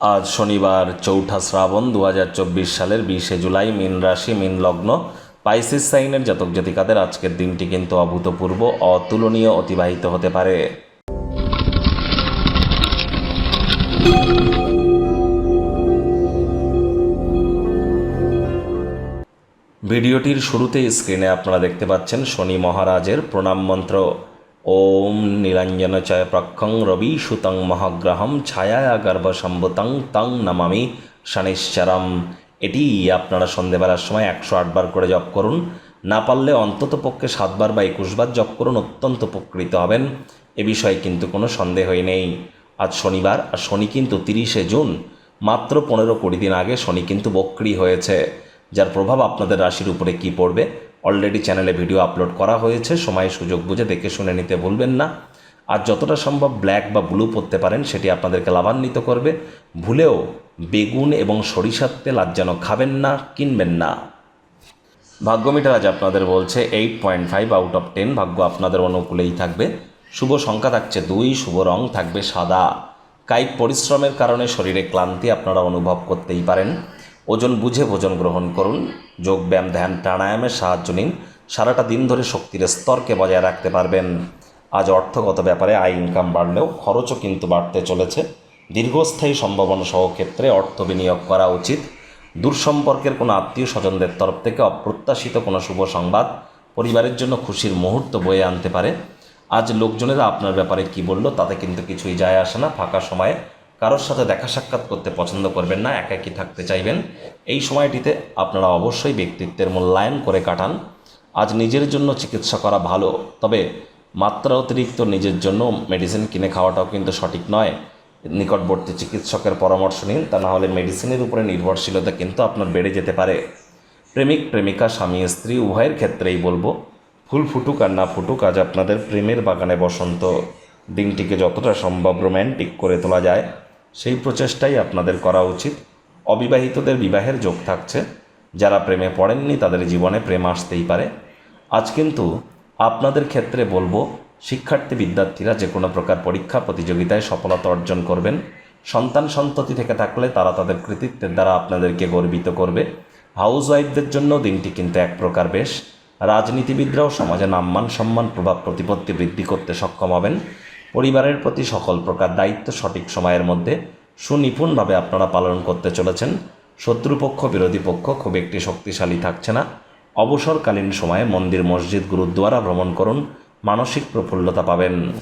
আজ শনিবার চৌঠা শ্রাবণ দু হাজার চব্বিশ সালের বিশে জুলাই মিন রাশি, মিন লগ্ন। পাইসিস সাইনের জাতক জাতিকাদের আজকের দিনটি কিন্তু অভূতপূর্ব, অতুলনীয়, অতিবাহিত হতে পারে। ভিডিওটির শুরুতেই স্ক্রিনে আপনারা দেখতে পাচ্ছেন শনি মহারাজের প্রণাম মন্ত্র। ওম নীলাঞ্জন চয় প্রক্ষং রবি সুতং মহাগ্রহম ছায়া গর্ভ সম্ভুতং তং নমামি শনিশ্চরম এটি আপনারা সন্ধেবেলার সময় একশো আটবার করে জপ করুন। না পারলে অন্তত পক্ষে সাতবার বা একুশবার জপ করুন, অত্যন্ত উপকৃত হবেন। এ বিষয়ে কিন্তু কোনো সন্দেহই নেই। আজ শনিবার আর শনি কিন্তু তিরিশে জুন। মাত্র পনেরো কুড়ি দিন আগে শনি কিন্তু বক্রি হয়েছে। যার প্রভাব আপনাদের রাশির উপরে কি পড়বে অলরেডি চ্যানেলে ভিডিও আপলোড করা হয়েছে, সময় সুযোগ বুঝে দেখে শুনে নিতে ভুলবেন না। আর যতটা সম্ভব ব্ল্যাক বা ব্লু পরতে পারেন, সেটি আপনাদেরকে লাভান্বিত করবে। ভুলেও বেগুন এবং সরিষার তেল আজ যেন খাবেন না, কিনবেন না। ভাগ্যমিটার আজ আপনাদের বলছে eight point five out of ten ভাগ্য আপনাদের অনুকূলেই থাকবে। শুভ সংখ্যা থাকছে দুই, শুভ রং থাকবে সাদা। কায়িক পরিশ্রমের কারণে শরীরে ক্লান্তি আপনারা অনুভব করতেই পারেন। ওজন বুঝে ভোজন গ্রহণ করুন। যোগ ব্যায়াম, ধ্যান প্রাণায়ামের সাহায্য নিন। সারাটা দিন ধরে শক্তির স্তরকে বজায় রাখতে পারবেন। আজ অর্থগত ব্যাপারে আয় ইনকাম বাড়লেও খরচও কিন্তু বাড়তে চলেছে। দীর্ঘস্থায়ী সম্ভাবনা সহ ক্ষেত্রে অর্থ বিনিয়োগ করা উচিত। দূর সম্পর্কের কোনো আত্মীয় স্বজনদের তরফ থেকে অপ্রত্যাশিত কোনো শুভ সংবাদ পরিবারের জন্য খুশির মুহূর্ত বয়ে আনতে পারে। আজ লোকজনেরা আপনার ব্যাপারে কি বলল তাতে কিন্তু কিছুই যায় আসে না। ফাঁকা সময়ে কারোর সাথে দেখা সাক্ষাৎ করতে পছন্দ করবেন না, একাকী থাকতে চাইবেন। এই সময়টিতে আপনারা অবশ্যই ব্যক্তিত্বের মূল্যায়ন করে কাটান। আজ নিজের জন্য চিকিৎসা করা ভালো, তবে মাত্রা অতিরিক্ত নিজের জন্য মেডিসিন কিনে খাওয়াটাও কিন্তু সঠিক নয়। নিকটবর্তী চিকিৎসকের পরামর্শ নিন, তা না হলে মেডিসিনের উপরে নির্ভরশীলতা কিন্তু আপনার বেড়ে যেতে পারে। প্রেমিক, প্রেমিকা, স্বামী, স্ত্রী, উভয়ের ক্ষেত্রেই বলব, ফুল ফুটুক আর না ফুটুক, আজ আপনাদের প্রেমের বাগানে বসন্ত। দিনটিকে যতটা সম্ভব রোম্যান্টিক করে তোলা যায়। সেই প্রচেষ্টাই আপনাদের করা উচিত। অবিবাহিতদের বিবাহের যোগ থাকছে। যারা প্রেমে পড়েননি, তাদের জীবনে প্রেম আসতেই পারে। আজ কিন্তু আপনাদের ক্ষেত্রে বলব, শিক্ষার্থী বিদ্যার্থীরা যে কোনো প্রকার পরীক্ষা, প্রতিযোগিতায় সফলতা অর্জন করবেন। সন্তান সন্ততি থেকে থাকলে তারা তাদের কৃতিত্বের দ্বারা আপনাদেরকে গর্বিত করবে। হাউস ওয়াইফদের জন্য দিনটি কিন্তু এক প্রকার বেশ। রাজনীতিবিদরাও সমাজে নাম্মান সম্মান, প্রভাব, প্রতিপত্তি বৃদ্ধি করতে সক্ষম হবেন। পরিবারের প্রতি সকল প্রকার দায়িত্ব সঠিক সময়ের মধ্যে সুনিপুণভাবে আপনারা পালন করতে চলেছেন। শত্রুপক্ষ, বিরোধী পক্ষ খুব একটি শক্তিশালী থাকছে না। অবসরকালীন সময়ে মন্দির, মসজিদ, গুরুদ্বারা ভ্রমণ করুন। মানসিক প্রফুল্লতা পাবেন।